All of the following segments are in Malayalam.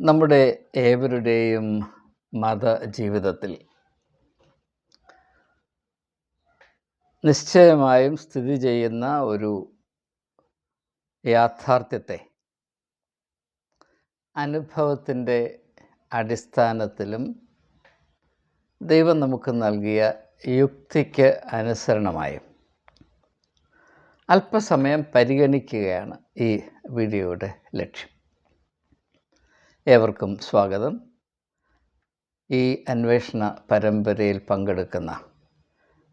നമ്മുടെ ഏവരുടെയും മത ജീവിതത്തിൽ നിശ്ചയമായും സ്ഥിതി ചെയ്യുന്ന ഒരു യാഥാർത്ഥ്യത്തെ അനുഭവത്തിന്റെ അടിസ്ഥാനത്തിലും ദൈവം നമുക്ക് നൽകിയ യുക്തിക്ക് അനുസരണമായും അല്പസമയം പരിഗണിക്കുകയാണ് ഈ വീഡിയോയുടെ ലക്ഷ്യം. ഏവർക്കും സ്വാഗതം. ഈ അന്വേഷണ പരമ്പരയിൽ പങ്കെടുക്കുന്ന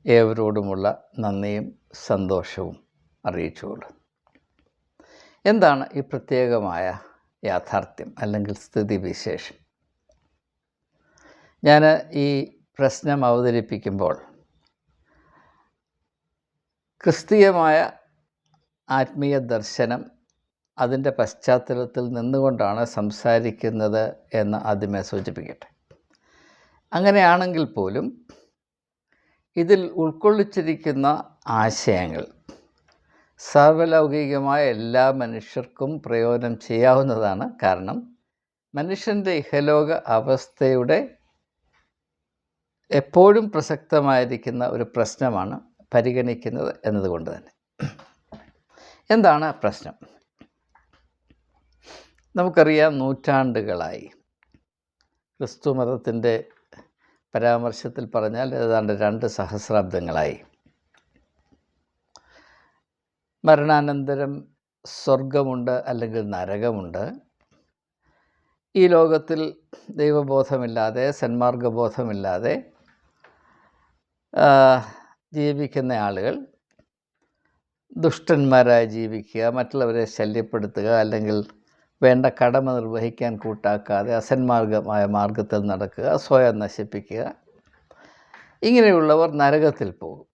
ഏവരോടുമുള്ള നന്ദിയും സന്തോഷവും അറിയിച്ചുകൊള്ളു. എന്താണ് ഈ പ്രത്യേകമായ യാഥാർത്ഥ്യം അല്ലെങ്കിൽ സ്ഥിതിവിശേഷം? ഞാൻ ഈ പ്രശ്നം അവതരിപ്പിക്കുമ്പോൾ ക്രിസ്തീയമായ ആത്മീയ ദർശനം അതിന്റെ പശ്ചാത്തലത്തിൽ നിന്നുകൊണ്ടാണ് സംസാരിക്കുന്നത് എന്ന് ആദ്യമേ സൂചിപ്പിക്കട്ടെ. അങ്ങനെയാണെങ്കിൽ പോലും ഇതിൽ ഉൾക്കൊള്ളിച്ചിരിക്കുന്ന ആശയങ്ങൾ സർവലൗകികമായ എല്ലാ മനുഷ്യർക്കും പ്രയോജനം ചെയ്യാവുന്നതാണ് കാരണം മനുഷ്യന്റെ ഇഹലോക അവസ്ഥയുടെ എപ്പോഴും പ്രസക്തമായിരിക്കുന്ന ഒരു പ്രശ്നമാണ് പരിഗണിക്കുന്നത് എന്നതുകൊണ്ട് തന്നെ. എന്താണ് പ്രശ്നം? നമുക്കറിയാം നൂറ്റാണ്ടുകളായി. ക്രിസ്തു മതത്തിന്റെ പരാമർശത്തിൽ പറഞ്ഞാൽ ഏതാണ്ട് രണ്ട് സഹസ്രാബ്ദങ്ങളായി. മരണാനന്തരം സ്വർഗമുണ്ട് അല്ലെങ്കിൽ നരകമുണ്ട്. ഈ ലോകത്തിൽ ദൈവബോധമില്ലാതെ സന്മാർഗബോധമില്ലാതെ ജീവിക്കുന്ന ആളുകൾ ദുഷ്ടന്മാരായി ജീവിക്കുക മറ്റുള്ളവരെ ശല്യപ്പെടുത്തുക അല്ലെങ്കിൽ വേണ്ട കടമ നിർവഹിക്കാൻ കൂട്ടാക്കാതെ അസന്മാർഗമായ മാർഗത്തിൽ നടക്കുക സ്വയം നശിപ്പിക്കുക. ഇങ്ങനെയുള്ളവർ നരകത്തിൽ പോകും.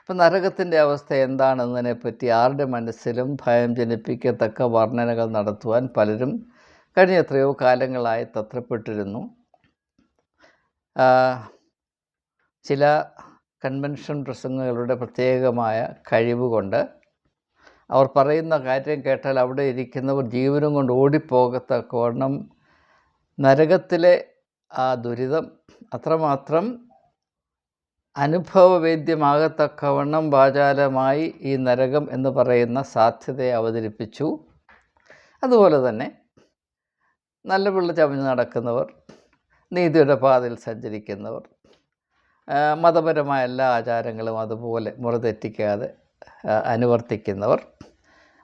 അപ്പം നരകത്തിന്റെ അവസ്ഥ എന്താണെന്നതിനെപ്പറ്റി ആരുടെ മനസ്സിലും ഭയം ജനിപ്പിക്കത്തക്ക വർണനകൾ നടത്തുവാൻ പലരും കഴിഞ്ഞ എത്രയോ കാലങ്ങളായി തത്രപ്പെട്ടിരുന്നു. ചില കൺവെൻഷൻ പ്രസംഗങ്ങളുടെ പ്രത്യേകമായ കഴിവ് കൊണ്ട് അവർ പറയുന്ന കാര്യം കേട്ടാൽ അവിടെ ഇരിക്കുന്നവർ ജീവനും കൊണ്ട് ഓടിപ്പോകത്തക്കവണ്ണം നരകത്തിലെ ആ ദുരിതം അത്രമാത്രം അനുഭവവേദ്യമാകത്തക്കവണ്ണം വാചാലമായി ഈ നരകം എന്ന് പറയുന്ന സാധ്യതയെ അവതരിപ്പിച്ചു. അതുപോലെ തന്നെ നല്ല പിള്ള ചമഞ്ഞ് നടക്കുന്നവർ നീതിയുടെ പാതയിൽ സഞ്ചരിക്കുന്നവർ മതപരമായ എല്ലാ ആചാരങ്ങളും അതുപോലെ മുറ തെറ്റിക്കാതെ അനുവർത്തിക്കുന്നവർ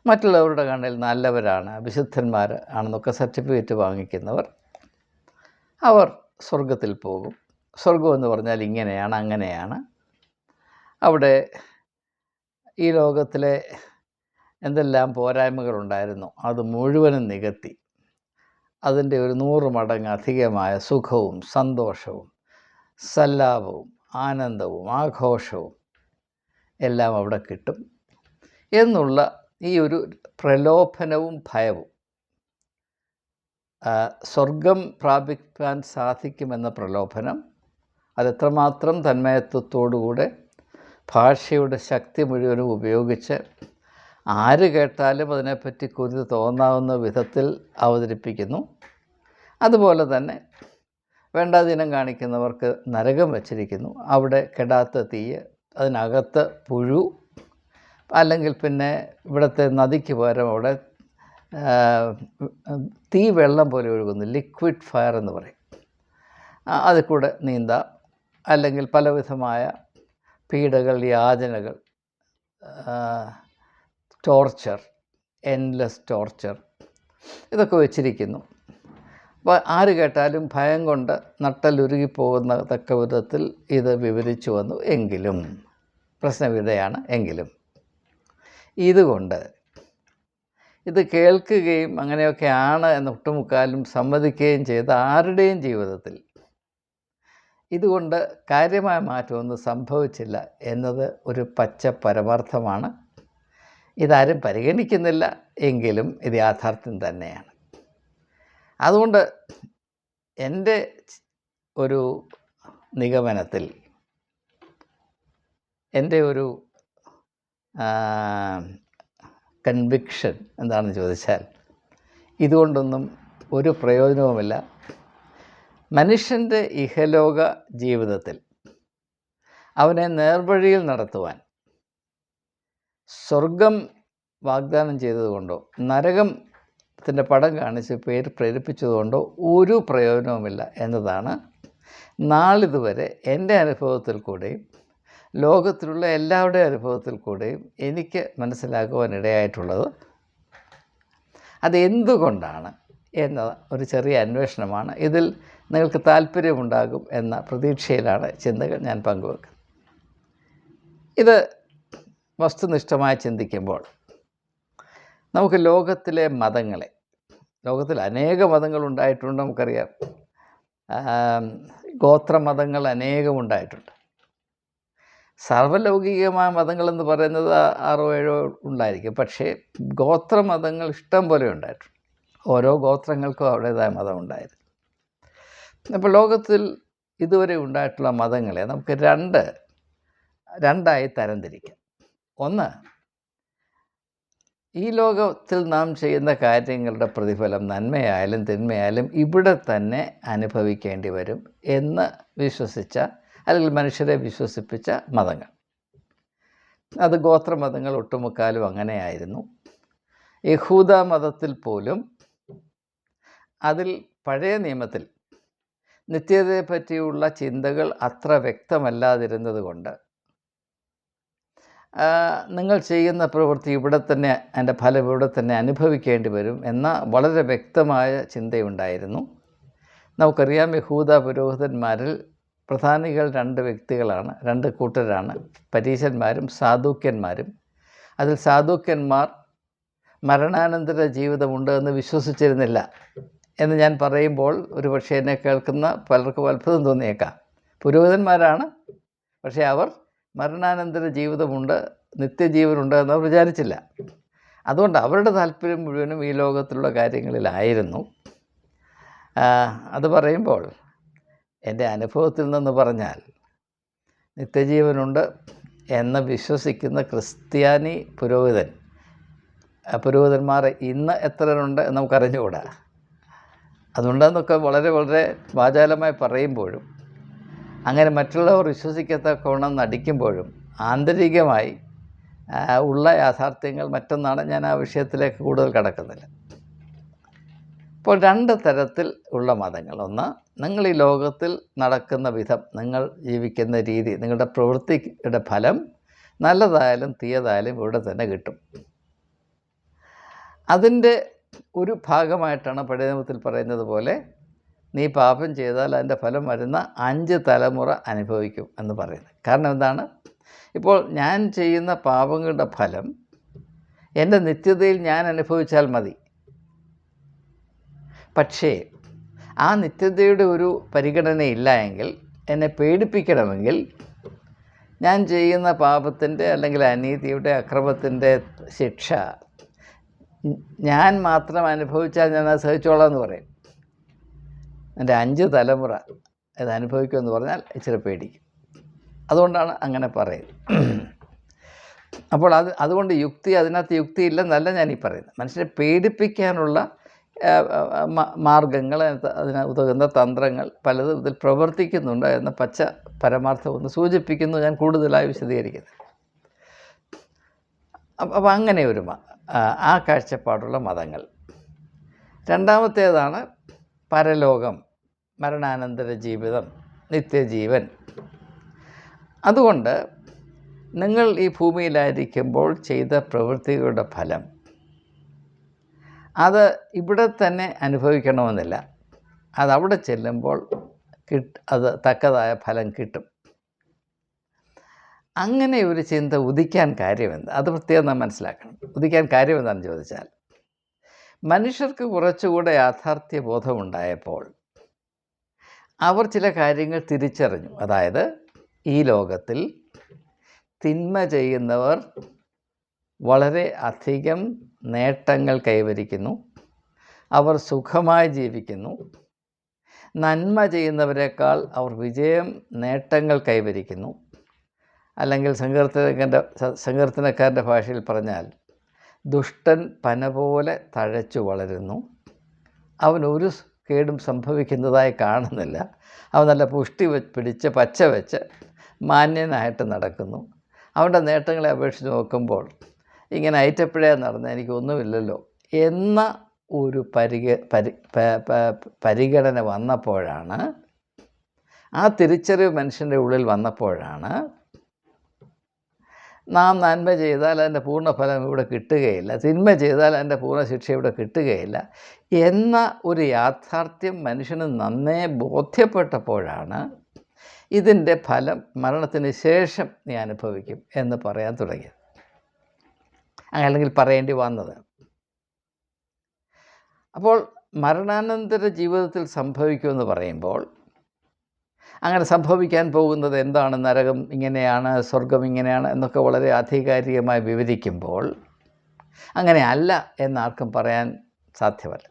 മറ്റുള്ളവരുടെ കണ്ണിൽ നല്ലവരാണ് വിശുദ്ധന്മാർ ആണെന്നൊക്കെ സർട്ടിഫിക്കറ്റ് വാങ്ങിക്കുന്നവർ അവർ സ്വർഗത്തിൽ പോകും. സ്വർഗം എന്ന് പറഞ്ഞാൽ ഇങ്ങനെയാണ് അങ്ങനെയാണ്. അവിടെ ഈ ലോകത്തിലെ എന്തെല്ലാം പോരായ്മകളുണ്ടായിരുന്നു അത് മുഴുവനും നികത്തി. അതിന്റെ ഒരു നൂറ് മടങ്ങ് അധികമായ സുഖവും സന്തോഷവും സല്ലാപവും ആനന്ദവും ആഘോഷവും എല്ലാം അവിടെ കിട്ടും. എന്നുള്ള ഈ ഒരു പ്രലോഭനവും ഭയവും സ്വർഗം പ്രാപിക്കാൻ സാധിക്കുമെന്ന പ്രലോഭനം അതെത്രമാത്രം തന്മയത്വത്തോടുകൂടെ ഭാഷയുടെ ശക്തി മുഴുവനും ഉപയോഗിച്ച് ആര് കേട്ടാലും അതിനെപ്പറ്റി കുരുതി തോന്നാവുന്ന വിധത്തിൽ അവതരിപ്പിക്കുന്നു. അതുപോലെ തന്നെ വേണ്ടാതീനം കാണിക്കുന്നവർക്ക് നരകം വച്ചിരിക്കുന്നു. അവിടെ കെടാത്ത തീയ് അതിനകത്ത് പുഴു അല്ലെങ്കിൽ പിന്നെ ഇവിടുത്തെ നദിക്ക് പകരം അവിടെ തീ വെള്ളം പോലെ ഒഴുകുന്നു ലിക്വിഡ് ഫയർ എന്ന് പറയും. അതിൽ കൂടെ നീന്താം അല്ലെങ്കിൽ പലവിധമായ പീഡകൾ യാതനകൾ ടോർച്ചർ എൻലെസ് ടോർച്ചർ ഇതൊക്കെ വെച്ചിരിക്കുന്നു. അപ്പോൾ ആര് കേട്ടാലും ഭയം കൊണ്ട് നട്ടലുരുകിപ്പോകുന്ന തക്ക വിധത്തിൽ ഇത് വിവരിച്ചു വന്നു എങ്കിലും. പ്രശ്നവിധയാണ് എങ്കിലും. ഇതുകൊണ്ട് ഇത് കേൾക്കുകയും അങ്ങനെയൊക്കെയാണ് എന്ന് ഒട്ടുമുക്കാലും സമ്മതിക്കുകയും ചെയ്ത ആരുടെയും ജീവിതത്തിൽ ഇതുകൊണ്ട് കാര്യമായ മാറ്റമൊന്നും സംഭവിച്ചില്ല എന്നത് ഒരു പച്ച പരമാർത്ഥമാണ്. ഇതാരും പരിഗണിക്കുന്നില്ല എങ്കിലും ഇത് യാഥാർത്ഥ്യം തന്നെയാണ്. അതുകൊണ്ട് എന്റെ ഒരു നിഗമനത്തിൽ എന്റെ ഒരു കൺവിക്ഷൻ എന്താണെന്ന് ചോദിച്ചാൽ ഇതുകൊണ്ടൊന്നും ഒരു പ്രയോജനവുമില്ല. മനുഷ്യന്റെ ഇഹലോക ജീവിതത്തിൽ അവനെ നേർവഴിയിൽ നടത്തുവാൻ സ്വർഗം വാഗ്ദാനം ചെയ്തതുകൊണ്ടോ നരകത്തിന്റെ പടം കാണിച്ച് പേര് പ്രേരിപ്പിച്ചതുകൊണ്ടോ ഒരു പ്രയോജനവുമില്ല എന്നതാണ് നാളിതുവരെ എന്റെ അനുഭവത്തിൽ കൂടെയും ലോകത്തിലുള്ള എല്ലാവരുടെയും അനുഭവത്തിൽ കൂടെയും എനിക്ക് മനസ്സിലാക്കുവാനിടയായിട്ടുള്ളത് അതെന്തുകൊണ്ടാണ് എന്ന ഒരു ചെറിയ അന്വേഷണമാണ്. ഇതിൽ നിങ്ങൾക്ക് താല്പര്യമുണ്ടാകും എന്ന പ്രതീക്ഷയിലാണ് ചിന്തകൾ ഞാൻ പങ്കുവെക്കുന്നത്. ഇത് വസ്തുനിഷ്ഠമായി ചിന്തിക്കുമ്പോൾ നമുക്ക് ലോകത്തിലെ മതങ്ങളെ ലോകത്തിൽ അനേക മതങ്ങൾ ഉണ്ടായിട്ടുണ്ട് നമുക്കറിയാം ഗോത്രമതങ്ങൾ അനേകം ഉണ്ടായിട്ടുണ്ട് സർവലൗകികമായ മതങ്ങളെന്ന് പറയുന്നത് ആറോ ഏഴോ ഉണ്ടായിരിക്കും. പക്ഷേ ഗോത്ര മതങ്ങൾ ഇഷ്ടം പോലെ ഉണ്ടായിട്ടുണ്ട്. ഓരോ ഗോത്രങ്ങൾക്കും അവരുടേതായ മതം ഉണ്ടായിരുന്നു. അപ്പോൾ ലോകത്തിൽ ഇതുവരെ ഉണ്ടായിട്ടുള്ള മതങ്ങളെ നമുക്ക് രണ്ട് രണ്ടായി തരംതിരിക്കാം. ഒന്ന് ഈ ലോകത്തിൽ നാം ചെയ്യുന്ന കാര്യങ്ങളുടെ പ്രതിഫലം നന്മയായാലും തിന്മയായാലും ഇവിടെ തന്നെ അനുഭവിക്കേണ്ടി വരും എന്ന് വിശ്വസിച്ച അല്ലെങ്കിൽ മനുഷ്യരെ വിശ്വസിപ്പിച്ച മതങ്ങൾ. അത് ഗോത്രമതങ്ങൾ ഒട്ടുമുക്കാലും അങ്ങനെയായിരുന്നു. യഹൂദ മതത്തിൽ പോലും അതിൽ പഴയ നിയമത്തിൽ നിത്യതയെ പറ്റിയുള്ള ചിന്തകൾ അത്ര വ്യക്തമല്ലാതിരുന്നത് കൊണ്ട് നിങ്ങൾ ചെയ്യുന്ന പ്രവൃത്തി ഇവിടെ തന്നെ അതിന്റെ ഫലം ഇവിടെ തന്നെ അനുഭവിക്കേണ്ടി വരും എന്ന വളരെ വ്യക്തമായ ചിന്തയുണ്ടായിരുന്നു. നമുക്കറിയാം യഹൂദ പുരോഹിതന്മാരിൽ പ്രധാനികൾ രണ്ട് വ്യക്തികളാണ് രണ്ട് കൂട്ടരാണ്. പരീശന്മാരും സാധുക്യന്മാരും. അതിൽ സാധുക്യന്മാർ മരണാനന്തര ജീവിതമുണ്ട് എന്ന് വിശ്വസിച്ചിരുന്നില്ല എന്ന് ഞാൻ പറയുമ്പോൾ ഒരു പക്ഷേ എന്നെ കേൾക്കുന്ന പലർക്കും അത്ഭുതം തോന്നിയേക്കാം. പുരോഹിതന്മാരാണ് പക്ഷേ അവർ മരണാനന്തര ജീവിതമുണ്ട് നിത്യജീവനുണ്ട് എന്ന് അവർ വിചാരിച്ചില്ല. അതുകൊണ്ട് അവരുടെ താല്പര്യം മുഴുവനും ഈ ലോകത്തിലുള്ള കാര്യങ്ങളിലായിരുന്നു. അത് പറയുമ്പോൾ എന്റെ അനുഭവത്തിൽ നിന്ന് പറഞ്ഞാൽ നിത്യജീവനുണ്ട് എന്ന് വിശ്വസിക്കുന്ന ക്രിസ്ത്യാനി പുരോഹിതൻ. പുരോഹിതന്മാർ ഇന്ന് എത്രയുണ്ട് എന്ന് നമുക്കറിഞ്ഞുകൂടാ. അതുണ്ടെന്നൊക്കെ വളരെ വളരെ വാചാലമായി പറയുമ്പോഴും അങ്ങനെ മറ്റുള്ളവർ വിശ്വസിക്കത്തക്കവണ്ണം നടിക്കുമ്പോഴും ആന്തരികമായി ഉള്ള യാഥാർത്ഥ്യങ്ങൾ മറ്റൊന്നാണ് ഞാൻ ആ വിഷയത്തിലേക്ക് കൂടുതൽ കടക്കുന്നില്ല. ഇപ്പോൾ രണ്ട് തരത്തിൽ ഉള്ള മതങ്ങൾ. ഒന്ന് നിങ്ങൾ ഈ ലോകത്തിൽ നടക്കുന്ന വിധം നിങ്ങൾ ജീവിക്കുന്ന രീതി നിങ്ങളുടെ പ്രവൃത്തിയുടെ ഫലം നല്ലതായാലും തീയതായാലും ഇവിടെ തന്നെ കിട്ടും. അതിന്റെ ഒരു ഭാഗമായിട്ടാണ് പഴയ നിയമത്തിൽ പറയുന്നത് പോലെ നീ പാപം ചെയ്താൽ അതിന്റെ ഫലം വരുന്ന അഞ്ച് തലമുറ അനുഭവിക്കും എന്ന് പറയുന്നത്. കാരണം എന്താണ്? ഇപ്പോൾ ഞാൻ ചെയ്യുന്ന പാപങ്ങളുടെ ഫലം എന്റെ നിത്യതയിൽ ഞാൻ അനുഭവിച്ചാൽ മതി. പക്ഷേ ആ നിത്യതയുടെ ഒരു പരിഗണനയില്ല എങ്കിൽ എന്നെ പേടിപ്പിക്കണമെങ്കിൽ ഞാൻ ചെയ്യുന്ന പാപത്തിന്റെ അല്ലെങ്കിൽ അനീതിയുടെ അക്രമത്തിന്റെ ശിക്ഷ ഞാൻ മാത്രം അനുഭവിച്ചാൽ ഞാൻ അത് സഹിച്ചോളാം എന്ന് പറയും. എന്റെ അഞ്ച് തലമുറ ഇത് അനുഭവിക്കുമെന്ന് പറഞ്ഞാൽ ഇച്ചിരി പേടിക്കും. അതുകൊണ്ടാണ് അങ്ങനെ പറയുന്നത്. അപ്പോൾ അത് അതുകൊണ്ട് യുക്തി അതിനകത്ത് യുക്തി ഇല്ലെന്നല്ല ഞാൻ ഈ പറയുന്നത്. മനുഷ്യരെ പേടിപ്പിക്കാനുള്ള മാർഗങ്ങൾ അതിന് ഉതകുന്ന തന്ത്രങ്ങൾ പലതും ഇതിൽ പ്രവർത്തിക്കുന്നുണ്ട് എന്ന പച്ച പരമാർത്ഥം ഒന്ന് സൂചിപ്പിക്കുന്നു. ഞാൻ കൂടുതലായി വിശദീകരിക്കുന്നത് അപ്പോൾ അങ്ങനെ ഒരു ആ കാഴ്ചപ്പാടുള്ള മതങ്ങൾ. രണ്ടാമത്തേതാണ് പരലോകം മരണാനന്തര ജീവിതം നിത്യജീവൻ. അതുകൊണ്ട് നിങ്ങൾ ഈ ഭൂമിയിലായിരിക്കുമ്പോൾ ചെയ്ത പ്രവൃത്തികളുടെ ഫലം അത് ഇവിടെ തന്നെ അനുഭവിക്കണമെന്നില്ല. അതവിടെ ചെല്ലുമ്പോൾ കിട്ട് അത് തക്കതായ ഫലം കിട്ടും. അങ്ങനെ ഒരു ചിന്ത ഉദിക്കാൻ കാര്യമെന്ത്? അത് പ്രത്യേകം നാം മനസ്സിലാക്കണം. ഉദിക്കാൻ കാര്യമെന്താണെന്ന് ചോദിച്ചാൽ മനുഷ്യർക്ക് കുറച്ചുകൂടെ യാഥാർത്ഥ്യ ബോധമുണ്ടായപ്പോൾ അവർ ചില കാര്യങ്ങൾ തിരിച്ചറിഞ്ഞു. അതായത് ഈ ലോകത്തിൽ തിന്മ ചെയ്യുന്നവർ വളരെ അധികം നേട്ടങ്ങൾ കൈവരിക്കുന്നു. അവർ സുഖമായി ജീവിക്കുന്നു. നന്മ ചെയ്യുന്നവരെക്കാൾ അവർ വിജയം നേട്ടങ്ങൾ കൈവരിക്കുന്നു. അല്ലെങ്കിൽ സങ്കീർത്തനക്കാരന്റെ സങ്കീർത്തനക്കാരന്റെ ഭാഷയിൽ പറഞ്ഞാൽ ദുഷ്ടൻ പന പോലെ തഴച്ചു വളരുന്നു. അവൻ ഒരു കേടും സംഭവിക്കുന്നതായി കാണുന്നില്ല. അവൻ നല്ല പുഷ്ടി പിടിച്ച് പച്ച വെച്ച് മാന്യനായിട്ട് നടക്കുന്നു. അവന്റെ നേട്ടങ്ങളെ അപേക്ഷിച്ച് നോക്കുമ്പോൾ ഇങ്ങനെ ഐറ്റപ്പഴേ നടന്ന. എനിക്കൊന്നുമില്ലല്ലോ. എന്ന ഒരു പരിഗ പരി പരിഗണന വന്നപ്പോഴാണ് ആ തിരിച്ചറിവ് മനുഷ്യന്റെ ഉള്ളിൽ വന്നപ്പോഴാണ് നാം നന്മ ചെയ്താൽ അതിന്റെ പൂർണഫലം ഇവിടെ കിട്ടുകയില്ല. തിന്മ ചെയ്താൽ അതിന്റെ പൂർണ ശിക്ഷ ഇവിടെ കിട്ടുകയില്ല. എന്ന ഒരു യാഥാർത്ഥ്യം മനുഷ്യന് നന്നേ ബോധ്യപ്പെട്ടപ്പോഴാണ് ഇതിന്റെ ഫലം മരണത്തിന് ശേഷം നീ അനുഭവിക്കും എന്ന് പറയാൻ തുടങ്ങിയത്. അല്ലെങ്കിൽ പറയേണ്ടി വന്നത്. അപ്പോൾ മരണാനന്തര ജീവിതത്തിൽ സംഭവിക്കുമെന്ന് പറയുമ്പോൾ അങ്ങനെ സംഭവിക്കാൻ പോകുന്നത് എന്താണ്? നരകം ഇങ്ങനെയാണ് സ്വർഗം ഇങ്ങനെയാണ് എന്നൊക്കെ വളരെ ആധികാരികമായി വിവരിക്കുമ്പോൾ അങ്ങനെ അല്ല എന്നാർക്കും പറയാൻ സാധ്യമല്ല.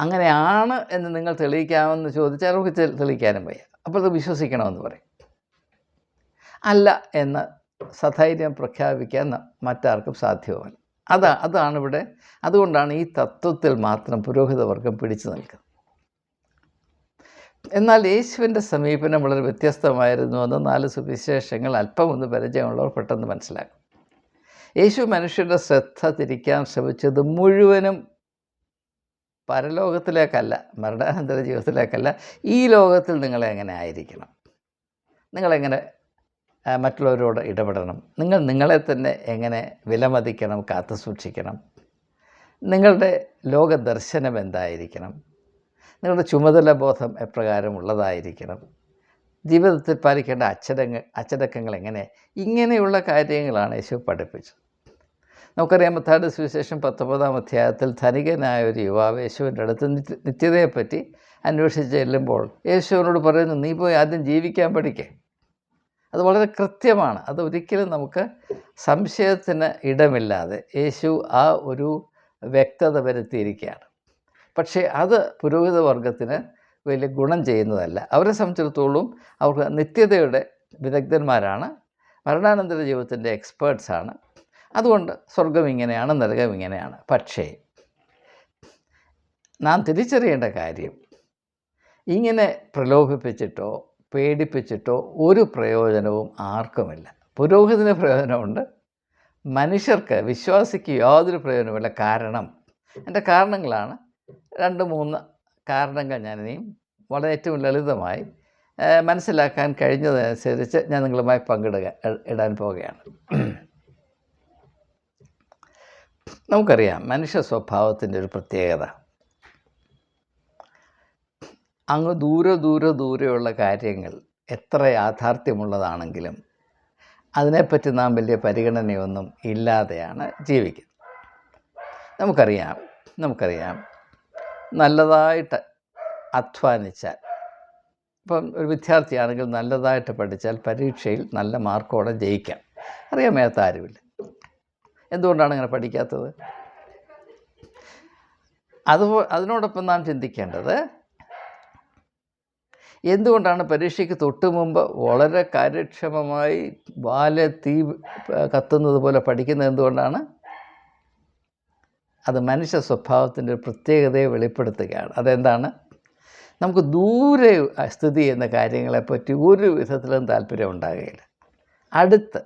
അങ്ങനെയാണ് എന്ന് നിങ്ങൾ തെളിയിക്കാമെന്ന് ചോദിച്ചാൽ നമുക്ക് തെളിയിക്കാനും വയ്യ. അപ്പോൾ അത് വിശ്വസിക്കണമെന്ന് പറയും. അല്ല എന്ന് സധൈര്യം പ്രഖ്യാപിക്കാൻ മറ്റാർക്കും സാധ്യവുമല്ല അതാ അതാണ് ഇവിടെ അതുകൊണ്ടാണ് ഈ തത്വത്തിൽ മാത്രം പുരോഹിതവർഗം പിടിച്ചു നിൽക്കുന്നത്. എന്നാൽ യേശുവിന്റെ സമീപനം വളരെ വ്യത്യസ്തമായിരുന്നു എന്ന് നാല് സുവിശേഷങ്ങൾ അല്പം ഒന്ന് പരിചയമുള്ളവർ പെട്ടെന്ന് മനസ്സിലാക്കും. യേശു മനുഷ്യരുടെ ശ്രദ്ധ തിരിക്കാൻ ശ്രമിച്ചത് മുഴുവനും പരലോകത്തിലേക്കല്ല മരണാനന്തര ജീവിതത്തിലേക്കല്ല. ഈ ലോകത്തിൽ നിങ്ങളെങ്ങനെ ആയിരിക്കണം? നിങ്ങളെങ്ങനെ മറ്റുള്ളവരോട് ഇടപെടണം. നിങ്ങൾ നിങ്ങളെ തന്നെ എങ്ങനെ വിലമതിക്കണം കാത്തു സൂക്ഷിക്കണം? നിങ്ങളുടെ ലോകദർശനം എന്തായിരിക്കണം? നിങ്ങളുടെ ചുമതല ബോധം എപ്രകാരമുള്ളതായിരിക്കണം ജീവിതത്തിൽ പാലിക്കേണ്ട അച്ചടങ്ങ അച്ചടക്കങ്ങൾ എങ്ങനെ? ഇങ്ങനെയുള്ള കാര്യങ്ങളാണ് യേശു പഠിപ്പിച്ചത്. നമുക്കറിയാം മത്താട് സുവിശേഷം പത്തൊമ്പതാം അധ്യായത്തിൽ ധനികനായ ഒരു യുവാവ് യേശുവിന്റെ അടുത്ത് നിത്യ നിത്യതയെപ്പറ്റി അന്വേഷിച്ച് ചെല്ലുമ്പോൾ യേശുവിനോട് പറയുന്നു നീ പോയി ആദ്യം ജീവിക്കാൻ പഠിക്കേ. അത് വളരെ കൃത്യമാണ്. അത് ഒരിക്കലും നമുക്ക് സംശയത്തിന് ഇടമില്ലാതെ യേശു ആ ഒരു വ്യക്തത വരുത്തിയിരിക്കുകയാണ്. പക്ഷേ അത് പുരോഹിത വർഗത്തിന് വലിയ ഗുണം ചെയ്യുന്നതല്ല. അവരെ സംബന്ധിച്ചിടത്തോളം അവർക്ക് നിത്യതയുടെ വിദഗ്ധന്മാരാണ്. മരണാനന്തര ജീവിതത്തിന്റെ എക്സ്പേർട്സാണ് അതുകൊണ്ട് സ്വർഗം ഇങ്ങനെയാണ് നരകം ഇങ്ങനെയാണ്. പക്ഷേ നാം തിരിച്ചറിയേണ്ട കാര്യം ഇങ്ങനെ പ്രലോഭിപ്പിച്ചിട്ടോ പേടിപ്പിച്ചിട്ടോ ഒരു പ്രയോജനവും ആർക്കുമില്ല. പുരോഹിതന് പ്രയോജനമുണ്ട്. മനുഷ്യർക്ക് വിശ്വാസിക്ക് യാതൊരു പ്രയോജനമില്ല കാരണം എന്റെ കാരണങ്ങളാണ്. രണ്ട് മൂന്ന് കാരണങ്ങൾ ഞാനിനിയും വളരെ ഏറ്റവും ലളിതമായി മനസ്സിലാക്കാൻ കഴിഞ്ഞതനുസരിച്ച് ഞാൻ നിങ്ങളുമായി പങ്കിടുക ഇടാൻ പോവുകയാണ്. നമുക്കറിയാം മനുഷ്യ സ്വഭാവത്തിന്റെ ഒരു പ്രത്യേകത. അങ്ങ് ദൂരെ ദൂരെ ദൂരെയുള്ള കാര്യങ്ങൾ എത്ര യാഥാർത്ഥ്യമുള്ളതാണെങ്കിലും അതിനെപ്പറ്റി നാം വലിയ പരിഗണനയൊന്നും ഇല്ലാതെയാണ് ജീവിക്കുന്നത്. നമുക്കറിയാം നമുക്കറിയാം. നല്ലതായിട്ട് അധ്വാനിച്ചാൽ ഇപ്പം ഒരു വിദ്യാർത്ഥിയാണെങ്കിൽ നല്ലതായിട്ട് പഠിച്ചാൽ പരീക്ഷയിൽ നല്ല മാർക്കോടെ ജയിക്കാം. അറിയാൻ മേത്ത ആരുമില്ല? എന്തുകൊണ്ടാണ് ഇങ്ങനെ പഠിക്കാത്തത്? അതുപോ അതിനോടൊപ്പം നാം ചിന്തിക്കേണ്ടത് എന്തുകൊണ്ടാണ് പരീക്ഷയ്ക്ക് തൊട്ട് മുമ്പ് വളരെ കാര്യക്ഷമമായി വാൽ തീ കത്തുന്നത് പോലെ പഠിക്കുന്നത് എന്തുകൊണ്ടാണ്? അത് മനുഷ്യ സ്വഭാവത്തിന്റെ ഒരു പ്രത്യേകതയെ വെളിപ്പെടുത്തുകയാണ്. അതെന്താണ്? നമുക്ക് ദൂരെ സ്ഥിതി ചെയ്യുന്ന കാര്യങ്ങളെപ്പറ്റി ഒരു വിധത്തിലും താല്പര്യം ഉണ്ടാകുകയില്ല അടുത്ത്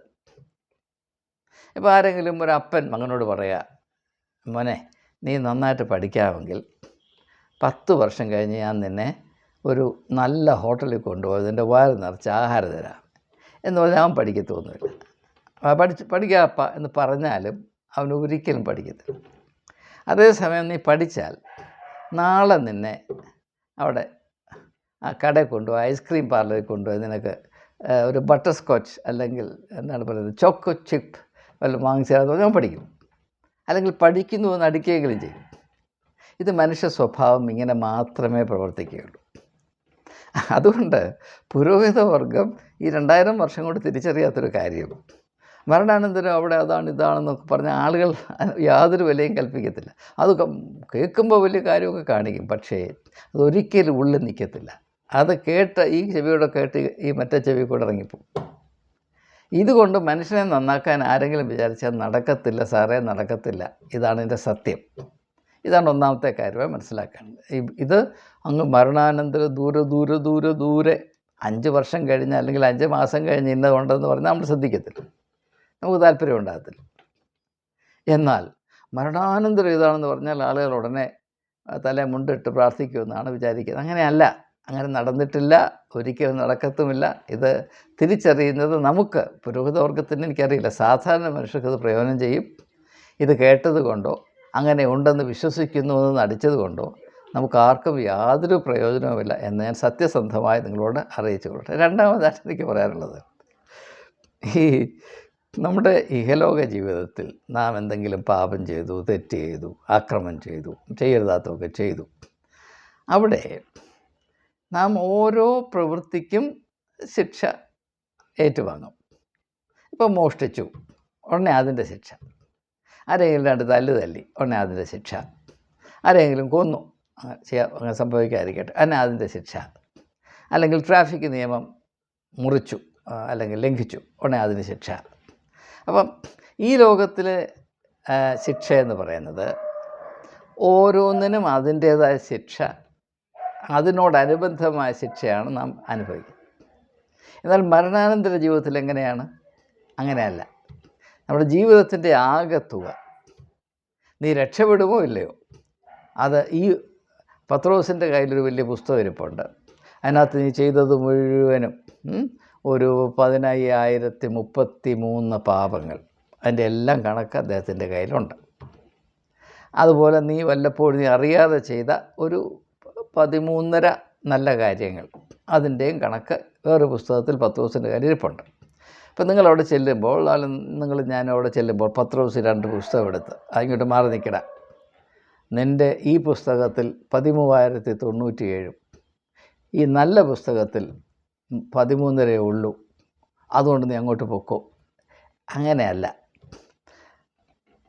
ഇപ്പോൾ ആരെങ്കിലും ഒരു അപ്പൻ മകനോട് പറയാ മോനെ നീ നന്നായിട്ട് പഠിക്കാമെങ്കിൽ പത്ത് വർഷം കഴിഞ്ഞ് ഞാൻ നിന്നെ ഒരു നല്ല ഹോട്ടലിൽ കൊണ്ടുപോയി അതിന്റെ വയറ് നിറച്ച് ആഹാരം തരാം. എന്ന് പറഞ്ഞാൽ അവൻ പഠിക്കത്തൊന്നുമില്ല. പഠിച്ച് പഠിക്കാപ്പ എന്ന് പറഞ്ഞാലും അവൻ ഒരിക്കലും പഠിക്കത്തില്ല. അതേസമയം നീ പഠിച്ചാൽ നാളെ നിന്നെ അവിടെ ആ കടയിൽ കൊണ്ടുപോയി ഐസ്ക്രീം പാർലറിൽ കൊണ്ടുപോയി നിനക്ക് ഒരു ബട്ടർ സ്കോച്ച് അല്ലെങ്കിൽ എന്താണ് പറയുന്നത് ചോക്കോ ചിപ്പ് വല്ലതും വാങ്ങിച്ചാൽ ഞാൻ പഠിക്കും. അല്ലെങ്കിൽ പഠിക്കുന്നു എന്ന് അടിക്കുകയെങ്കിലും ചെയ്യും. ഇത് മനുഷ്യ സ്വഭാവം ഇങ്ങനെ മാത്രമേ പ്രവർത്തിക്കുകയുള്ളൂ. അതുകൊണ്ട് പുരോഹിതവർഗം ഈ രണ്ടായിരം വർഷം കൊണ്ട് തിരിച്ചറിയാത്തൊരു കാര്യം. മരണാനന്തരം അവിടെ അതാണ് ഇതാണെന്നൊക്കെ പറഞ്ഞ ആളുകൾ യാതൊരു വിലയും കൽപ്പിക്കത്തില്ല. അത് കേൾക്കുമ്പോൾ വലിയ കാര്യമൊക്കെ കാണിക്കും. പക്ഷേ അതൊരിക്കലും ഉള്ളിൽ നിൽക്കത്തില്ല. അത് കേട്ട ഈ ചെവിയോടെ കേട്ട് ഈ മറ്റേ ചെവി കൂടെ ഇറങ്ങിപ്പോവും. ഇതുകൊണ്ട് മനുഷ്യനെ നന്നാക്കാൻ ആരെങ്കിലും വിചാരിച്ചാൽ നടക്കത്തില്ല സാറേ നടക്കത്തില്ല. ഇതാണ് എന്റെ സത്യം. ഇതാണ് ഒന്നാമത്തെ കാര്യമായി മനസ്സിലാക്കേണ്ടത് ഇത് അങ്ങ് മരണാനന്തര ദൂരെ ദൂരെ ദൂരെ ദൂരെ അഞ്ച് വർഷം കഴിഞ്ഞ് അല്ലെങ്കിൽ അഞ്ച് മാസം കഴിഞ്ഞ് ഇന്നതുണ്ടെന്ന് പറഞ്ഞാൽ നമ്മൾ ശ്രദ്ധിക്കത്തില്ല. നമുക്ക് താല്പര്യം ഉണ്ടാകത്തില്ല. എന്നാൽ മരണാനന്തരം ഇതാണെന്ന് പറഞ്ഞാൽ ആളുകൾ ഉടനെ തലേ മുണ്ടിട്ട് പ്രാർത്ഥിക്കുമെന്നാണ് വിചാരിക്കുന്നത്. അങ്ങനെയല്ല. അങ്ങനെ നടന്നിട്ടില്ല. ഒരിക്കലും നടക്കത്തുമില്ല. ഇത് തിരിച്ചറിയുന്നത് നമുക്ക് പുരോഹിതവർഗത്തിന് എനിക്കറിയില്ല. സാധാരണ മനുഷ്യർക്ക് ഇത് പ്രയോജനം ചെയ്യും. ഇത് കേട്ടത് കൊണ്ടോ അങ്ങനെ ഉണ്ടെന്ന് വിശ്വസിക്കുന്നു എന്ന് നടിച്ചത് കൊണ്ടോ നമുക്ക് ആർക്കും യാതൊരു പ്രയോജനവുമില്ല എന്ന് ഞാൻ സത്യസന്ധമായി നിങ്ങളോട് അറിയിച്ചു കൊള്ളട്ടെ രണ്ടാമതായിട്ട് എനിക്ക് പറയാനുള്ളത് ഈ നമ്മുടെ ഇഹലോക ജീവിതത്തിൽ നാം എന്തെങ്കിലും പാപം ചെയ്തു തെറ്റ് ചെയ്തു ആക്രമം ചെയ്തു ചെയ്യരുതാത്തതൊക്കെ ചെയ്തു. അവിടെ നാം ഓരോ പ്രവൃത്തിക്കും ശിക്ഷ ഏറ്റുവാങ്ങും. ഇപ്പം മോഷ്ടിച്ചു ഉടനെ അതിന്റെ ശിക്ഷ. ആരെങ്കിലും രണ്ട് തല്ല് തല്ലി ഉടനെ അതിന്റെ ശിക്ഷ. ആരെങ്കിലും കൊന്നു ചെയ്യാ അങ്ങനെ സംഭവിക്കാതിരിക്കട്ടെ അതിനെ അതിന്റെ ശിക്ഷ. അല്ലെങ്കിൽ ട്രാഫിക് നിയമം മുറിച്ചു അല്ലെങ്കിൽ ലംഘിച്ചു ഉടനെ അതിന് ശിക്ഷ. അപ്പം ഈ ലോകത്തിലെ ശിക്ഷ എന്ന് പറയുന്നത് ഓരോന്നിനും അതിന്റേതായ ശിക്ഷ അതിനോടനുബന്ധമായ ശിക്ഷയാണ് നാം അനുഭവിക്കുന്നത്. എന്നാൽ മരണാനന്തര ജീവിതത്തിൽ എങ്ങനെയാണ്? അങ്ങനെയല്ല. നമ്മുടെ ജീവിതത്തിന്റെ ആകത്തുക. നീ രക്ഷപ്പെടുമോ ഇല്ലയോ? അത് ഈ പത്രോസിന്റെ കയ്യിലൊരു വലിയ പുസ്തകം ഇരിപ്പുണ്ട്. അതിനകത്ത് നീ ചെയ്തത് മുഴുവനും ഒരു പതിനയ്യായിരത്തി മുപ്പത്തി മൂന്ന് പാപങ്ങൾ. അതിന്റെ എല്ലാം കണക്ക് അദ്ദേഹത്തിന്റെ കയ്യിലുണ്ട്. അതുപോലെ നീ വല്ലപ്പോഴും നീ അറിയാതെ ചെയ്ത ഒരു പതിമൂന്നര നല്ല കാര്യങ്ങൾ. അതിന്റെയും കണക്ക് വേറൊരു പുസ്തകത്തിൽ പത്രോസിന്റെ കാര്യം ഇരിപ്പുണ്ട് അപ്പം നിങ്ങളവിടെ ചെല്ലുമ്പോൾ അല്ല നിങ്ങൾ ഞാൻ അവിടെ ചെല്ലുമ്പോൾ പത്രോസ് രണ്ട് പുസ്തകം എടുത്ത് അങ്ങോട്ട് മാറി നിൽക്കട. നിന്റെ ഈ പുസ്തകത്തിൽ പതിമൂവായിരത്തി തൊണ്ണൂറ്റിയേഴും ഈ നല്ല പുസ്തകത്തിൽ പതിമൂന്നരേ ഉള്ളൂ അതുകൊണ്ട് നീ അങ്ങോട്ട് പൊക്കോ. അങ്ങനെയല്ല.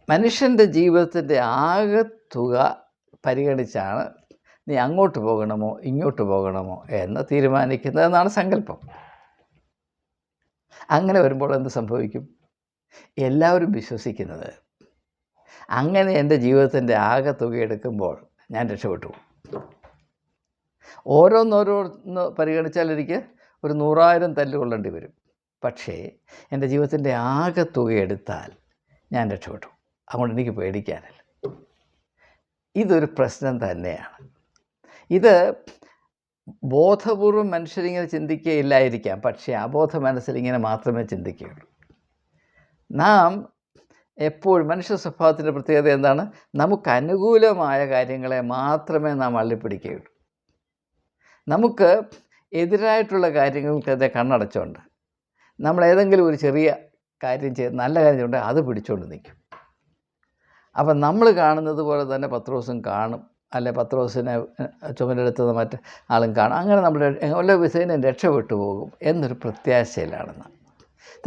മനുഷ്യന്റെ ജീവിതത്തിന്റെ ആകെ തുക പരിഗണിച്ചാണ് നീ അങ്ങോട്ട് പോകണമോ ഇങ്ങോട്ട് പോകണമോ എന്ന് തീരുമാനിക്കുന്നതെന്നാണ് സങ്കല്പം. അങ്ങനെ വരുമ്പോൾ എന്ത് സംഭവിക്കും? എല്ലാവരും വിശ്വസിക്കുന്നത്. അങ്ങനെ എന്റെ ജീവിതത്തിന്റെ ആകെ തുക എടുക്കുമ്പോൾ ഞാൻ രക്ഷപ്പെട്ടു. ഓരോന്നോരോന്ന് പരിഗണിച്ചാൽ എനിക്ക് ഒരു നൂറായിരം തല്ല് കൊള്ളേണ്ടി വരും. പക്ഷേ എന്റെ ജീവിതത്തിന്റെ ആകെ തുക എടുത്താൽ ഞാൻ രക്ഷപ്പെട്ടു. അതുകൊണ്ട് എനിക്ക് പേടിക്കാനില്ല. ഇതൊരു പ്രശ്നം തന്നെയാണ്. ഇത് ബോധപൂർവം മനുഷ്യരിങ്ങനെ ചിന്തിക്കുകയില്ലായിരിക്കാം പക്ഷേ അബോധ മനസ്സിലിങ്ങനെ മാത്രമേ ചിന്തിക്കുകയുള്ളൂ. നാം എപ്പോഴും മനുഷ്യ സ്വഭാവത്തിന്റെ പ്രത്യേകത എന്താണ്? നമുക്ക് അനുകൂലമായ കാര്യങ്ങളെ മാത്രമേ നാം അള്ളിപ്പിടിക്കുകയുള്ളൂ. നമുക്ക് എതിരായിട്ടുള്ള കാര്യങ്ങൾക്കതെ കണ്ണടച്ചുകൊണ്ട് നമ്മൾ ഏതെങ്കിലും ഒരു ചെറിയ കാര്യം ചെയ്ത് നല്ല കാര്യം ചെയ്തുകൊണ്ട് അത് പിടിച്ചുകൊണ്ട് നിൽക്കും. അപ്പം നമ്മൾ കാണുന്നത് പോലെ തന്നെ പത്രോസും കാണും. അല്ലെ പത്രോസിനെ ചുമലെടുത്തത് മറ്റ് ആളും കാണും. അങ്ങനെ നമ്മുടെ എല്ലാ വിസൈനെ രക്ഷപ്പെട്ടു പോകും എന്നൊരു പ്രത്യാശയിലാണെന്ന്.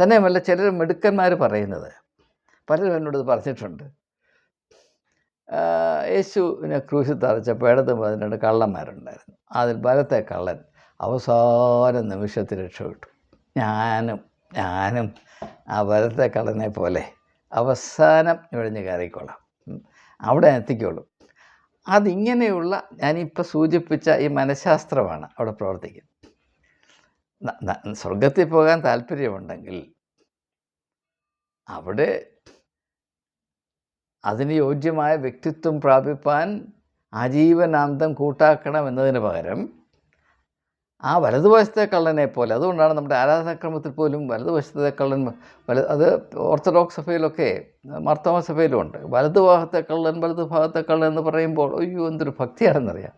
തന്നെയുമല്ല ചിലർ മിടുക്കന്മാർ പറയുന്നത്. പലരും എന്നോട് പറഞ്ഞിട്ടുണ്ട്. യേശുവിനെ ക്രൂശിൽ തറച്ചപ്പോൾ ഇടത്ത് പതിനെട്ട് കള്ളന്മാരുണ്ടായിരുന്നു. അതിൽ ബലത്തെ കള്ളൻ അവസാന നിമിഷത്തിൽ രക്ഷപ്പെട്ടു. ഞാനും ഞാനും ആ ബലത്തെ കള്ളനെ പോലെ അവസാനം ഇഴഞ്ഞ് കയറിക്കോളാം. അവിടെ എത്തിക്കോളൂ. അതിങ്ങനെയുള്ള ഞാനിപ്പോൾ സൂചിപ്പിച്ച ഈ മനഃശാസ്ത്രമാണ് അവിടെ പ്രവർത്തിക്കുന്നത്. സ്വർഗത്തിൽ പോകാൻ താല്പര്യമുണ്ടെങ്കിൽ അവിടെ അതിന് യോജ്യമായ വ്യക്തിത്വം പ്രാപിപ്പാൻ ആജീവനാന്തം കൂട്ടാക്കണം എന്നതിന് പകരം ആ വലതുവശത്തെ കള്ളനെ പോലെ അതുകൊണ്ടാണ് നമ്മുടെ ആരാധനാക്രമത്തിൽ പോലും വലതുവശത്തെ കള്ളൻ വല അത് ഓർത്തഡോക്സ് സഭയിലൊക്കെ മാർത്തോമ സഭയിലും ഉണ്ട് വലതുഭാഗത്തെ കള്ളൻ വലതുഭാഗത്തെ കള്ളൻ എന്ന് പറയുമ്പോൾ അയ്യോ എന്തൊരു ഭക്തിയാണെന്നറിയാം.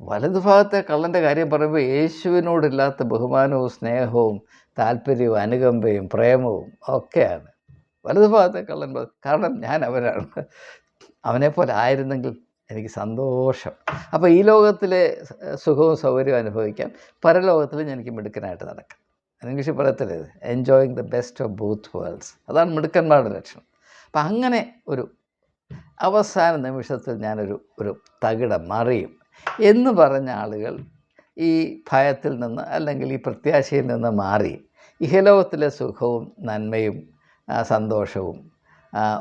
വലതുഭാഗത്തെ കള്ളന്റെ കാര്യം പറയുമ്പോൾ യേശുവിനോടില്ലാത്ത ബഹുമാനവും സ്നേഹവും താല്പര്യവും അനുകമ്പയും പ്രേമവും ഒക്കെയാണ് വലതുഭാഗത്തെ കള്ളൻ. കാരണം ഞാൻ അവനാണ്. അവനെപ്പോലെ ആയിരുന്നെങ്കിൽ എനിക്ക് സന്തോഷം. അപ്പോൾ ഈ ലോകത്തിലെ സുഖവും സൗകര്യവും അനുഭവിക്കാം പരലോകത്തിലും എനിക്ക് മിടുക്കനായിട്ട് നടക്കാം. ഇംഗ്ലീഷിൽ പറയത്തില്ലേ enjoying the best of both worlds അതാണ് മിടുക്കന്മാരുടെ ലക്ഷണം അപ്പം അങ്ങനെ ഒരു അവസാന നിമിഷത്തിൽ ഞാനൊരു ഒരു തകിടം മറിയും. എന്ന് പറഞ്ഞ ആളുകൾ ഈ ഭയത്തിൽ നിന്ന് അല്ലെങ്കിൽ ഈ പ്രത്യാശയിൽ നിന്ന് മാറി. ഇഹലോകത്തിലെ സുഖവും നന്മയും സന്തോഷവും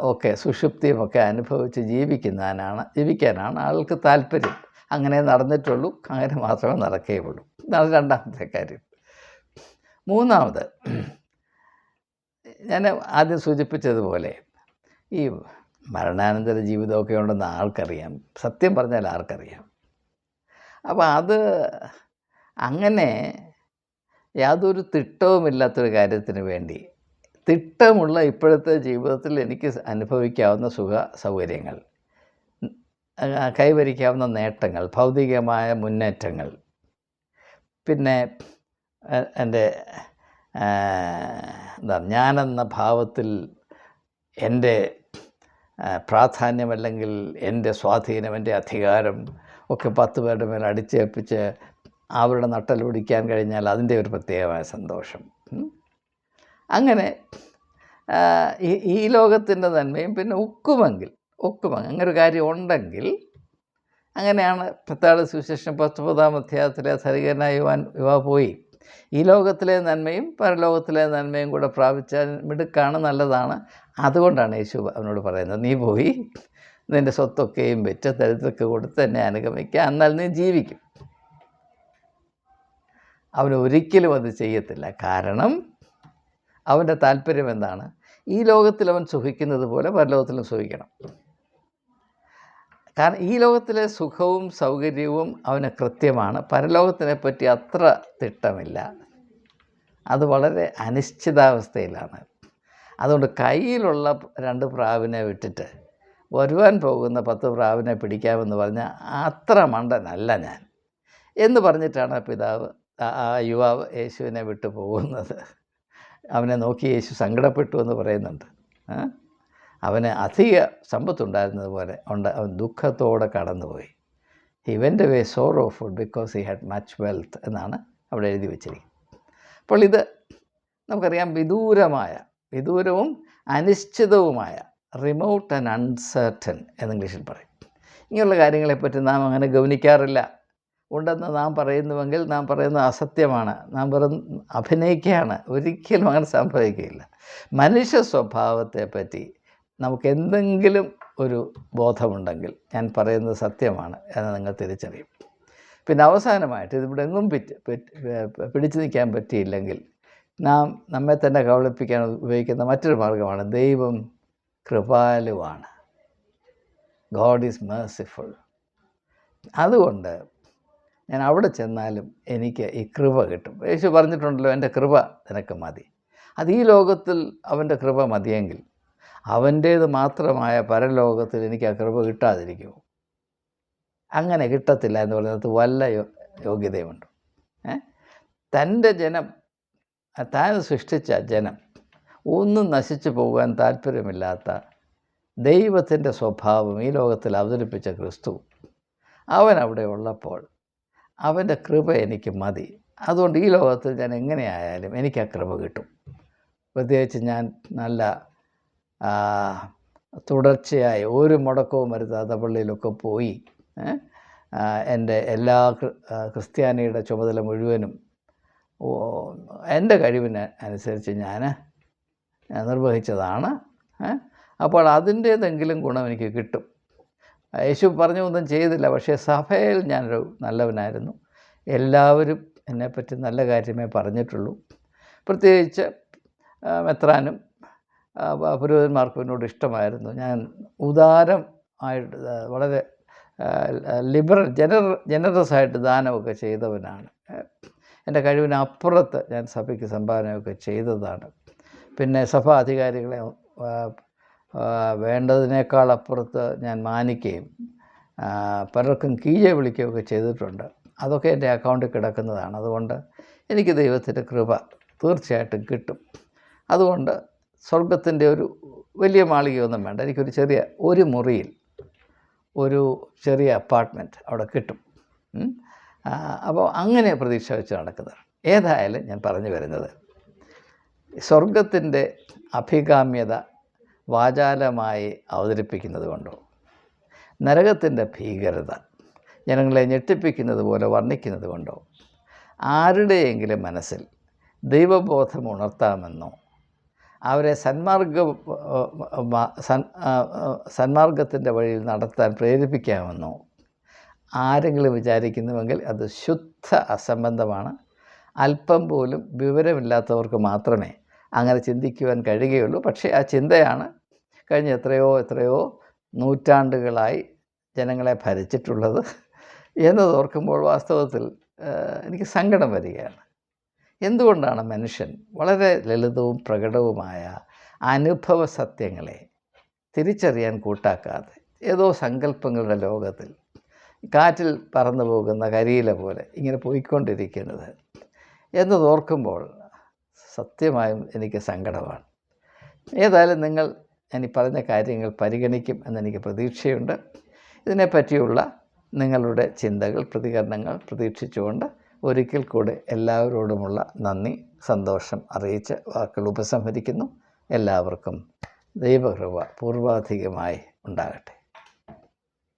ഒക്കെ സുഷുപ്തിയുമൊക്കെ അനുഭവിച്ച് ജീവിക്കുന്നതിനാണ് ജീവിക്കാനാണ് ആൾക്ക് താല്പര്യം. അങ്ങനെ നടന്നിട്ടുള്ളൂ അങ്ങനെ മാത്രമേ നടക്കുകയുള്ളൂ. ഇതാണ് രണ്ടാമത്തെ കാര്യം. മൂന്നാമത് ഞാൻ ആദ്യം സൂചിപ്പിച്ചതുപോലെ ഈ മരണാനന്തര ജീവിതമൊക്കെ ഉണ്ടെന്ന് ആൾക്കറിയാം. സത്യം പറഞ്ഞാൽ ആർക്കറിയാം അപ്പോൾ അത് അങ്ങനെ യാതൊരു തിട്ടവുമില്ലാത്തൊരു കാര്യത്തിന് വേണ്ടി തിട്ടമുള്ള ഇപ്പോഴത്തെ ജീവിതത്തിൽ എനിക്ക് അനുഭവിക്കാവുന്ന സുഖ സൗകര്യങ്ങൾ കൈവരിക്കാവുന്ന നേട്ടങ്ങൾ ഭൗതികമായ മുന്നേറ്റങ്ങൾ പിന്നെ എന്റെ എന്താ ഞാനെന്ന ഭാവത്തിൽ എന്റെ പ്രാധാന്യം അല്ലെങ്കിൽ എന്റെ സ്വാധീനം എന്റെ അധികാരം ഒക്കെ പത്ത് പേരുടെ മേൽ അടിച്ചേൽപ്പിച്ച് അവരുടെ നട്ടൽ പിടിക്കാൻ കഴിഞ്ഞാൽ അതിന്റെ ഒരു പ്രത്യേകമായ സന്തോഷം. അങ്ങനെ ഈ ലോകത്തിന്റെ നന്മയും പിന്നെ ഉക്കുമെങ്കിൽ ഒക്കുമെങ്കിൽ അങ്ങനെ ഒരു കാര്യം ഉണ്ടെങ്കിൽ അങ്ങനെയാണ് പത്താട് സുവിശേഷം പത്തൊമ്പതാം അധ്യായത്തിലെ സരികനായി യുവാൻ യുവാ പോയി. ഈ ലോകത്തിലെ നന്മയും പരലോകത്തിലെ നന്മയും കൂടെ പ്രാപിച്ചാൽ മിടുക്കാണ് നല്ലതാണ്. അതുകൊണ്ടാണ് യേശു അവനോട് പറയുന്നത് നീ പോയി നിന്റെ സ്വത്തൊക്കെയും വെച്ച് ദരിദ്രക്ക് കൊടുത്ത് എന്നെ അനുഗമിക്കുക എന്നാൽ നീ ജീവിക്കും. അവൻ ഒരിക്കലും അത് ചെയ്യത്തില്ല. കാരണം അവന്റെ താല്പര്യം എന്താണ്? ഈ ലോകത്തിൽ അവൻ സുഖിക്കുന്നത് പോലെ പരലോകത്തിലും സുഖിക്കണം. കാരണം ഈ ലോകത്തിലെ സുഖവും സൗകര്യവും അവന് കൃത്യമാണ്. പരലോകത്തിനെ പറ്റി അത്ര തിട്ടമില്ല. അത് വളരെ അനിശ്ചിതാവസ്ഥയിലാണ്. അതുകൊണ്ട് കയ്യിലുള്ള രണ്ട് പ്രാവിനെ വിട്ടിട്ട് വരുവാൻ പോകുന്ന പത്ത് പ്രാവിനെ പിടിക്കാമെന്ന് പറഞ്ഞാൽ അത്ര മണ്ടനല്ല ഞാൻ. എന്ന് പറഞ്ഞിട്ടാണ് പിതാവ് ആ യുവാവ് യേശുവിനെ വിട്ടു പോകുന്നത്. അവനെ നോക്കി യേശു സങ്കടപ്പെട്ടു എന്ന് പറയുന്നുണ്ട്? അവന് അധിക സമ്പത്തുണ്ടായിരുന്നത് പോലെ ഉണ്ട്. അവൻ ദുഃഖത്തോടെ കടന്നുപോയി. He went way sorrowful because he had much wealth എന്നാണ് അവിടെ എഴുതി വെച്ചിരിക്കുന്നത്. അപ്പോൾ ഇത് നമുക്കറിയാം വിദൂരമായ വിദൂരവും അനിശ്ചിതവുമായ റിമോട്ട് ആൻഡ് അൺസർട്ടൻ എന്ന് ഇംഗ്ലീഷിൽ പറയും. ഇങ്ങനെയുള്ള കാര്യങ്ങളെപ്പറ്റി നാം അങ്ങനെ ഗൗനിക്കാറില്ല ഉണ്ടെന്ന് നാം പറയുന്നുവെങ്കിൽ നാം പറയുന്നത് അസത്യമാണ്. നാം വെറും അഭിനയിക്കുകയാണ്. ഒരിക്കലും അങ്ങനെ സംഭവിക്കുകയില്ല. മനുഷ്യ സ്വഭാവത്തെ പറ്റി നമുക്ക് എന്തെങ്കിലും ഒരു ബോധമുണ്ടെങ്കിൽ ഞാൻ പറയുന്നത് സത്യമാണ് എന്ന് നിങ്ങൾ തിരിച്ചറിയും. പിന്നെ അവസാനമായിട്ട് ഇതിവിടെ എങ്ങും പിടിച്ചു നിൽക്കാൻ പറ്റിയില്ലെങ്കിൽ നാം നമ്മെ തന്നെ കബളിപ്പിക്കാൻ ഉപയോഗിക്കുന്ന മറ്റൊരു മാർഗമാണ് ദൈവം കൃപാലുവാണ്. ഗോഡ് ഈസ് മേഴ്സിഫുൾ അതുകൊണ്ട് ഞാൻ അവിടെ ചെന്നാലും എനിക്ക് ഈ കൃപ കിട്ടും. യേശു പറഞ്ഞിട്ടുണ്ടല്ലോ എന്റെ കൃപ നിനക്ക് മതി. അത് ഈ ലോകത്തിൽ അവന്റെ കൃപ മതിയെങ്കിൽ അവന്റേത് മാത്രമായ പരലോകത്തിൽ എനിക്ക് ആ കൃപ കിട്ടാതിരിക്കുമോ? അങ്ങനെ കിട്ടത്തില്ല എന്ന് പറയുന്നത് വല്ല യോഗ്യതയുമുണ്ട്. തന്റെ ജനം താൻ സൃഷ്ടിച്ച ജനം ഒന്നും നശിച്ചു പോകാൻ താല്പര്യമില്ലാത്ത ദൈവത്തിന്റെ സ്വഭാവം ഈ ലോകത്തിൽ അവതരിപ്പിച്ച ക്രിസ്തു അവൻ അവിടെ ഉള്ളപ്പോൾ അവന്റെ കൃപ എനിക്ക് മതി. അതുകൊണ്ട് ഈ ലോകത്തിൽ ഞാൻ എങ്ങനെയായാലും എനിക്ക് ആ കൃപ കിട്ടും. പ്രത്യേകിച്ച് ഞാൻ നല്ല തുടർച്ചയായി ഒരു മുടക്കവും വരുത്താത്ത പള്ളിയിലൊക്കെ പോയി എന്റെ എല്ലാ ക്രിസ്ത്യാനിയുടെ ചുമതല മുഴുവനും എന്റെ കഴിവിന് അനുസരിച്ച് ഞാൻ നിർവഹിച്ചതാണ് അപ്പോൾ അതിന്റെതെങ്കിലും ഗുണം എനിക്ക് കിട്ടും. യേശു പറഞ്ഞു ഒന്നും ചെയ്തില്ല പക്ഷേ സഭയിൽ ഞാനൊരു നല്ലവനായിരുന്നു. എല്ലാവരും എന്നെപ്പറ്റി നല്ല കാര്യമേ പറഞ്ഞിട്ടുള്ളൂ. പ്രത്യേകിച്ച് മെത്രാനും പുരോഹിതന്മാർക്കും എന്നോട് ഇഷ്ടമായിരുന്നു. ഞാൻ ഉദാരം ആയിട്ട് വളരെ ലിബറൽ ജനറ ജനറസ് ആയിട്ട് ദാനമൊക്കെ ചെയ്തവനാണ്. എന്റെ കഴിവിനപ്പുറത്ത് ഞാൻ സഭയ്ക്ക് സംഭാവനയൊക്കെ ചെയ്തതാണ്. പിന്നെ സഭാ അധികാരികളെ ആ, ആ, വേണ്ടതിനേക്കാൾ അപ്പുറത്ത് ഞാൻ മാനിക്കുകയും പലർക്കും കീഴെ വിളിക്കുകയൊക്കെ ചെയ്തിട്ടുണ്ട്. അതൊക്കെ എന്റെ അക്കൗണ്ടിൽ കിടക്കുന്നതാണ്. അതുകൊണ്ട് എനിക്ക് ദൈവത്തിന്റെ കൃപ തീർച്ചയായിട്ടും കിട്ടും. അതുകൊണ്ട് സ്വർഗത്തിന്റെ ഒരു വലിയ മാളികയൊന്നും വേണ്ട. എനിക്കൊരു ചെറിയ ഒരു മുറിയിൽ ഒരു ചെറിയ അപ്പാർട്ട്മെന്റ് അവിടെ കിട്ടും. അപ്പോൾ അങ്ങനെ പ്രതീക്ഷ വെച്ച് നടക്കുന്നത്. ഏതായാലും ഞാൻ പറഞ്ഞു വരുന്നത് സ്വർഗത്തിന്റെ അഭികാമ്യത വാചാലമായി അവതരിപ്പിക്കുന്നത് കൊണ്ടോ? നരകത്തിന്റെ ഭീകരത ജനങ്ങളെ ഞെട്ടിപ്പിക്കുന്നത് പോലെ വർണിക്കുന്നത് കൊണ്ടോ? ആരുടെയെങ്കിലും മനസ്സിൽ ദൈവബോധം ഉണർത്താമെന്നോ? അവരെ സന്മാർഗ സന്മാർഗത്തിന്റെ വഴിയിൽ നടത്താൻ പ്രേരിപ്പിക്കാമെന്നോ? ആരെങ്കിലും വിചാരിക്കുന്നുവെങ്കിൽ അത് ശുദ്ധ അസംബന്ധമാണ്. അല്പം പോലും വിവരമില്ലാത്തവർക്ക് മാത്രമേ അങ്ങനെ ചിന്തിക്കുവാൻ കഴിയുകയുള്ളൂ. പക്ഷേ ആ ചിന്തയാണ് കഴിഞ്ഞ എത്രയോ എത്രയോ നൂറ്റാണ്ടുകളായി ജനങ്ങളെ ഭരിച്ചിട്ടുള്ളത് എന്നത് ഓർക്കുമ്പോൾ വാസ്തവത്തിൽ എനിക്ക് സങ്കടം വരികയാണ്. എന്തുകൊണ്ടാണ് മനുഷ്യൻ വളരെ ലളിതവും പ്രകടവുമായ അനുഭവ സത്യങ്ങളെ തിരിച്ചറിയാൻ കൂട്ടാക്കാതെ ഏതോ സങ്കല്പങ്ങളുടെ ലോകത്തിൽ കാറ്റിൽ പറന്നു പോകുന്ന കരിയില പോലെ ഇങ്ങനെ പോയിക്കൊണ്ടിരിക്കുന്നത് എന്നതോർക്കുമ്പോൾ സത്യമായും എനിക്ക് സങ്കടമാണ്. ഏതായാലും നിങ്ങൾ ഞാൻ ഈ പറഞ്ഞ കാര്യങ്ങൾ പരിഗണിക്കും എന്നെനിക്ക് പ്രതീക്ഷയുണ്ട്. ഇതിനെപ്പറ്റിയുള്ള നിങ്ങളുടെ ചിന്തകൾ പ്രതികരണങ്ങൾ പ്രതീക്ഷിച്ചുകൊണ്ട് ഒരിക്കൽ കൂടെ എല്ലാവരോടുമുള്ള നന്ദി സന്തോഷം അറിയിച്ച് വാക്കുകൾ ഉപസംഹരിക്കുന്നു. എല്ലാവർക്കും ദൈവകൃപ പൂർവാധികമായി ഉണ്ടാകട്ടെ.